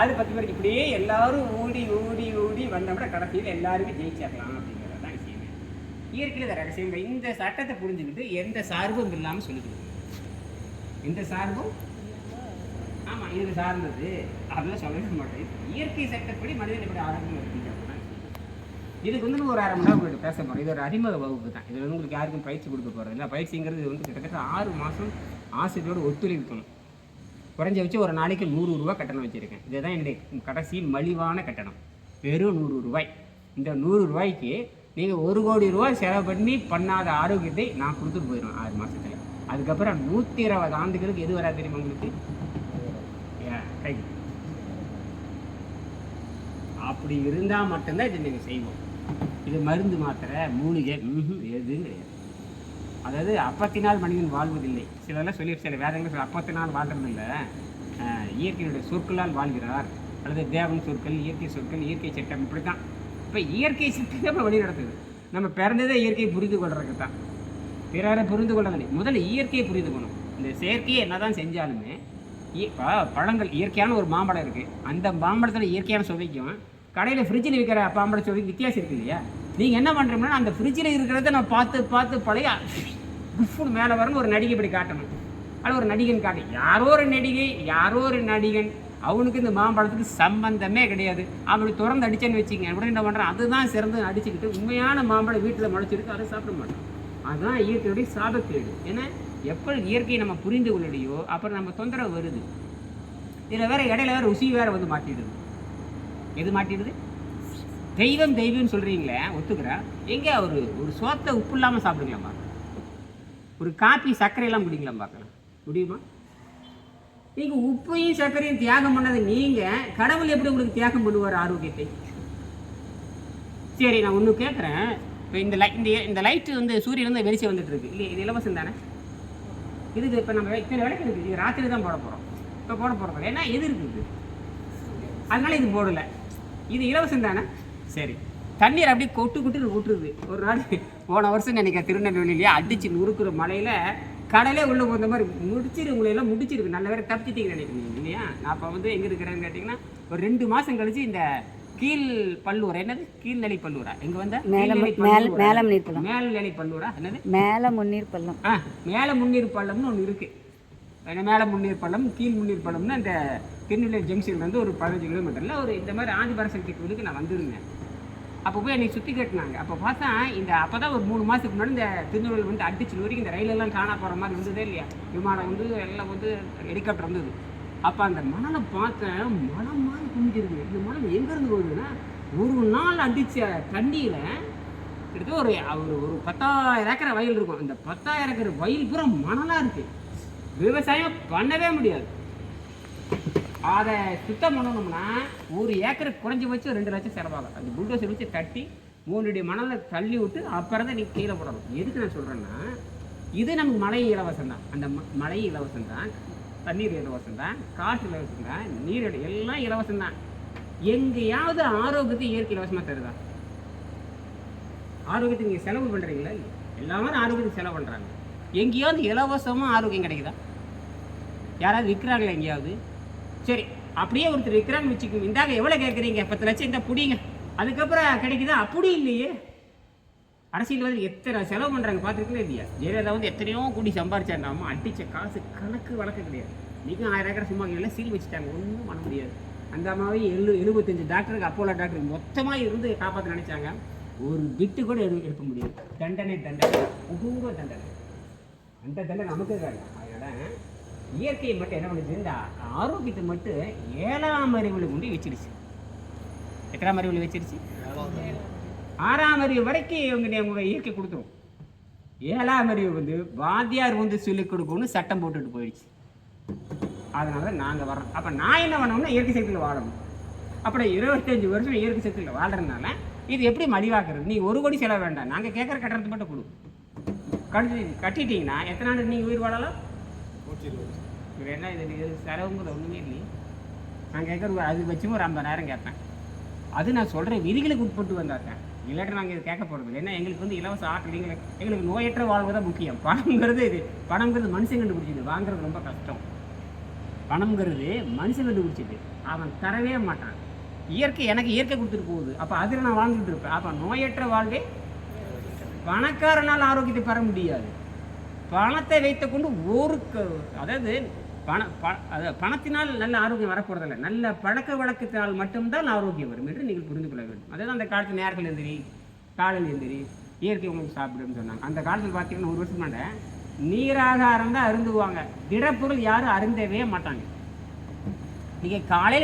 அது பத்து பேருக்கு இப்படியே எல்லாரும் ஓடி ஓடி ஓடி வந்தோம்னா கடைசியில் எல்லாருமே ஜெயிச்சிடலாம் அப்படிங்கிறது தான் விஷயமே இயற்கையில் இந்த ரகசியங்கள் இந்த சட்டத்தை புரிஞ்சுக்கிட்டு எந்த சார்பும் இல்லாமல் சொல்லி கொடுக்கணும் எந்த சார்பும்? ஆமாம் இது சார்ந்தது. அதெல்லாம் சொல்லவே மாட்டேன். இயற்கை சட்டப்படி மனிதன் எப்படி ஆரோக்கியம் இருக்குங்கிறது தான் இதுக்கு வந்து ஒரு அரை மணி நேரம் உங்களுக்கு பேச போகிறோம் இது ஒரு அறிமுக வகுப்பு தான். இதில் வந்து உங்களுக்கு யாருக்கும் பயிற்சி கொடுக்க போகிறது இல்லை. பயிற்சிங்கிறது வந்து கிட்டத்தட்ட ஆறு மாதம் ஆசிரியரோடு ஒத்துழைக்கணும் குறைஞ்ச வச்சு ஒரு நாளைக்கு நூறு ரூபாய் கட்டணம் வச்சுருக்கேன். இதுதான் என்னுடைய கடைசி மலிவான கட்டணம். வெறும் நூறு ரூபாய். இந்த நூறு ரூபாய்க்கு நீங்கள் ஒரு கோடி ரூபாய் செலவு பண்ணி பண்ணாத ஆரோக்கியத்தை நான் கொடுத்துட்டு போயிடுவேன் ஆறு மாதத்தில் அதுக்கப்புறம் நூற்றி இருபது ஆண்டுகளுக்கு எது வராது தெரியுமா உங்களுக்கு? கை அப்படி இருந்தால் மட்டும்தான் இதை நீங்கள் செய்வோம். இது மருந்து மாத்திரை மூலிகை எதுவும் கிடையாது. அதாவது அப்பத்தினால் மனிதன் வாழ்வதில்லை. சிலதெல்லாம் சொல்லி சில வேதங்கள் சொல்ல அப்பத்தினால் வாழ்றதில்லை. இல்லை இயற்கையுடைய சொற்களால் வாழ்கிறார். அல்லது தேவன் சொற்கள் இயற்கை சொற்கள் இயற்கை சட்டம் இப்படி தான் இப்போ இயற்கை சட்டத்தை நம்ம வழி நடத்துது நம்ம பிறந்ததே இயற்கையை புரிந்து கொள்றதுக்கு தான் பிறரை புரிந்து கொள்ளவில்லை முதல்ல இயற்கையை புரிந்து கொள்ளணும் இந்த செயற்கையை என்னதான் செஞ்சாலுமே இப்போ பழங்கள் இயற்கையான ஒரு மாம்பழம் இருக்குது அந்த மாம்பழத்தில் இயற்கையான சுவைக்கும். கடையில் ஃப்ரிட்ஜில் விற்கிற மாம்பழ சுவைக்கு வித்தியாசம் இருக்கு இல்லையா? நீங்கள் என்ன பண்ணுறீங்கன்னா அந்த ஃப்ரிட்ஜில் இருக்கிறத நான் பார்த்து பார்த்து பழைய குஃப்னு மேலே வரணும் ஒரு நடிகை இப்படி காட்டணும் அது ஒரு நடிகன் காட்டும் யாரோ ஒரு நடிகை யாரோ ஒரு நடிகன் அவனுக்கு இந்த மாம்பழத்துக்கு சம்பந்தமே கிடையாது. அப்படி திறந்து அடிச்சேன்னு வச்சுங்க உடனே என்ன பண்ணுறான் அதுதான் சிறந்து அடிச்சுக்கிட்டு உண்மையான மாம்பழம் வீட்டில் முளைச்சிருக்கு அதை சாப்பிட மாட்டான். அதுதான் இயற்கையுடைய சாபக்கேடு. ஏன்னா எப்போ இயற்கையை நம்ம புரிந்து கொள்ளலையோ அப்புறம் நம்ம தொந்தரவு வருது. இதில் வேற இடையில வேற ருசி வேற வந்து மாட்டிடுது. எது மாட்டிடுது? தெய்வம் தெய்வம்னு சொல்கிறீங்களே ஒத்துக்கிறேன் எங்கே ஒரு ஒரு சோத்தை உப்பு இல்லாமல் சாப்பிடுங்களாம்மா. ஒரு காப்பி சர்க்கரையெல்லாம் குடிக்கலாம் பார்க்கலாம். முடியுமா? நீங்கள் உப்பையும் சர்க்கரையும் தியாகம் பண்ணது நீங்கள் கடவுள் எப்படி உங்களுக்கு தியாகம் பண்ணுவார் ஆரோக்கியத்தை? சரி நான் ஒன்று கேட்குறேன் இப்போ இந்த லை இந்த இந்த லைட்டு வந்து சூரியன் வந்து வெளிச்சம் வந்துட்டு இருக்கு இல்லையா? இது இலவசம் தானே? இதுக்கு இப்போ நம்ம இத்தனை விளக்கு இருக்குது இது ராத்திரி தான் போட போகிறோம் இப்போ போட போகிறோம் ஏன்னா எது இருக்குது அதனால இது போடலை. இது இலவசம் தானே? சரி. தண்ணீர் அப்படியே கொட்டு கொட்டு ஊற்றுது. ஒரு நாள் போன வருஷம் நினைக்கிறேன் திருநெல்வேலியிலேயே அடிச்சு நுறுக்குற மலையில் கடலே உள்ளே போகிற மாதிரி முடிச்சிரு உங்களை எல்லாம் முடிச்சிருக்கு. நல்ல வேற தப்பிச்சிட்டீங்கன்னு நினைக்கிறீங்க இல்லையா? நான் அப்போ வந்து எங்கே இருக்கிறேன்னு கேட்டிங்கன்னா ஒரு ரெண்டு மாதம் கழிச்சு இந்த கீழ் பல்லூர் என்னது? கீழ்நிலை பல்லூரா. எங்கே வந்த? மேல மேல பல்லூரா? மேலம் நீர் பள்ளம். மேல்நிலை பல்லூரா? என்னது? மேல முன்னீர் பள்ளம். ஆ மேலே முன்னீர் பள்ளம்னு ஒன்று இருக்குது மேலே முன்னீர் பள்ளம் கீழ் முன்னீர் பள்ளம்னு அந்த திருநெல்வேலி இருந்து ஒரு பதினஞ்சு கிலோமீட்டரில் ஒரு இந்த மாதிரி ஆதிபர சக்தி கோயிலுக்கு நான் வந்திருந்தேன். அப்போ போய் என்னை சுற்றி கட்டினாங்க. அப்போ பார்த்தா இந்த அப்போ தான் ஒரு மூணு மாதத்துக்கு முன்னாடி இந்த திருநெல்வேலி வந்து அடிச்சு வரைக்கும் இந்த ரயிலெல்லாம் காணா போகிற மாதிரி இருந்ததே இல்லையா? விமானம் வந்து எல்லாம் வந்து ஹெலிகாப்டர் வந்தது அப்போ அந்த மணலை பார்த்தேன் மனம் மாதிரி குமிஞ்சிருக்கு இந்த மணல் எங்கேருந்து வருதுன்னா ஒரு நாள் அடித்த தண்ணியில் கிட்டத்தட்ட ஒரு ஒரு ஒரு பத்தாயிரம் ஏக்கர் வயல் இருக்கும். அந்த பத்தாயிரம் ஏக்கர் வயல் பூரா மணலாக இருக்குது விவசாயம் பண்ணவே முடியாது. அதை சுத்தம் பண்ணணும்னா ஒரு ஏக்கருக்கு குறைஞ்சி வச்சு ரெண்டு லட்சம் செலவாகும். அந்த புல்டோசர் வச்சு தட்டி மூணு அடி மணலை தள்ளி விட்டு அப்புறம் தான் நீங்கள் கீழே போடணும். எதுக்கு நான் சொல்கிறேன்னா இது நமக்கு மழை இலவசம் தான். அந்த ம- மழை இலவசம் தான் தண்ணீர் இலவசம் தான் காற்று இலவசம் தான் நீர் எல்லாம் இலவசம் தான். எங்கேயாவது ஆரோக்கியத்தை இயற்கை இலவசமாக தருதா? ஆரோக்கியத்தை நீங்கள் செலவு பண்ணுறீங்களா எல்லாமே எல்லாரும் ஆரோக்கியத்துக்கு செலவு பண்ணுறாங்க எங்கேயாவது இலவசமாக ஆரோக்கியம் கிடைக்குதா? யாராவது விற்கிறாங்களா எங்கேயாவது? சரி அப்படியே ஒருத்தர் இருக்கிறான்னு வச்சுக்கோங்க இந்தாங்க எவ்வளோ கேட்குறீங்க பத்து லட்சம் இந்த புடிங்க. அதுக்கப்புறம் கிடைக்குதா? அப்படி இல்லையே. அரசியல்வாதிகள் எத்தனை செலவு பண்ணுறாங்க பார்த்துருக்கீங்களா இல்லையா? ஜெயலலிதா வந்து எத்தனையோ கூடி சம்பாரிச்சாங்க அடித்த காசு கணக்கு வழக்கு கிடையாது. நீங்கள் ஆயிரம் ஏக்கரை சும்மா எல்லாம் சீல் வச்சுட்டாங்க. ஒன்றும் பண்ண முடியாது. அந்த அம்மாவே எழு எழுபத்தஞ்சு டாக்டருக்கு அப்போலோ டாக்டருக்கு மொத்தமாக இருந்து காப்பாற்ற நினச்சாங்க. ஒரு பிட்டு கூட எடு எடுக்க முடியாது. தண்டனை தண்டனை. கொடூர தண்டனை. அந்த தண்டனை நமக்கு இருக்காங்க அதனால் இயற்கையை மட்டும் என்ன பண்ணுது இந்த ஆரோக்கியத்தை மட்டும் ஏழாம் அறிவுல கொண்டு வச்சிருச்சு. எத்தனாம் அறிவுல வச்சிருச்சு. ஆறாம் அறிவு வரைக்கும் இவங்க உங்க இயற்கை கொடுத்துரும். ஏழாம் அறிவு வந்து வாத்தியார் வந்து சொல்லிக் கொடுக்கணும்னு சட்டம் போட்டுட்டு போயிடுச்சு. அதனால நாங்கள் வரோம் அப்போ நான் என்ன பண்ணோம்னா இயற்கை சக்தியில் வாழணும். அப்படி இருபத்தஞ்சு வருஷம் இயற்கை சக்தியில் வாழ்றதுனால இது எப்படி மலிவாக்குறது? நீ ஒரு கோடி செலவு வேண்டாம். நாங்கள் கேட்குற கட்டணத்தை மட்டும் கொடு. கட்டி கட்டிட்டீங்கன்னா எத்தனை நாள் நீங்கள் உயிர் வாழலாம்? என்ன இது இது செலவுங்கிறது ஒன்றுமே இல்லையே. நான் கேட்குற அது வச்சும் ஒரு ஐம்பதாயிரம் கேட்பேன். அது நான் சொல்கிற விதிகளுக்கு உட்பட்டு வந்தாங்க இல்லாட்டி நாங்கள் இது கேட்க போகிறது ஏன்னா எங்களுக்கு வந்து இலவச ஆற்றல் எங்களுக்கு எங்களுக்கு நோயற்ற வாழ்வு தான் முக்கியம். பணங்கிறது இது. பணங்கிறது மனுஷன் கண்டுபிடிச்சிது. வாங்குறது ரொம்ப கஷ்டம். பணம்ங்கிறது மனுஷன் கண்டுபிடிச்சிது. அவன் தரவே மாட்டான். இயற்கை எனக்கு இயற்கை கொடுத்துட்டு போகுது. அப்போ அதில் நான் வாழ்ந்துட்டு இருப்பேன். அப்போ நோயற்ற வாழ்வே பணக்காரனால் ஆரோக்கியத்தை பெற முடியாது. பணத்தை வைத்துக்கொண்டு ஒரு அதாவது பண ப பணத்தினால் நல்ல ஆரோக்கியம் வரப்போறதில்லை. நல்ல பழக்க வழக்கத்தினால் மட்டும்தான் ஆரோக்கியம் வரும் என்று நீங்கள் புரிந்து கொள்ள வேண்டும். அதாவது அந்த காலத்து நேர்கள் எந்திரி காலையில் எந்திரி இயற்கை உணவு சாப்பிடுன்னு சொன்னாங்க. அந்த காலத்தில் பார்த்தீங்கன்னா ஒரு வருஷம் மாட்டேன் நீராகாரம் தான் அருந்துவாங்க. திடப்பொருள் யாரும் அருந்தவே மாட்டாங்க. நீங்கள் காலையில்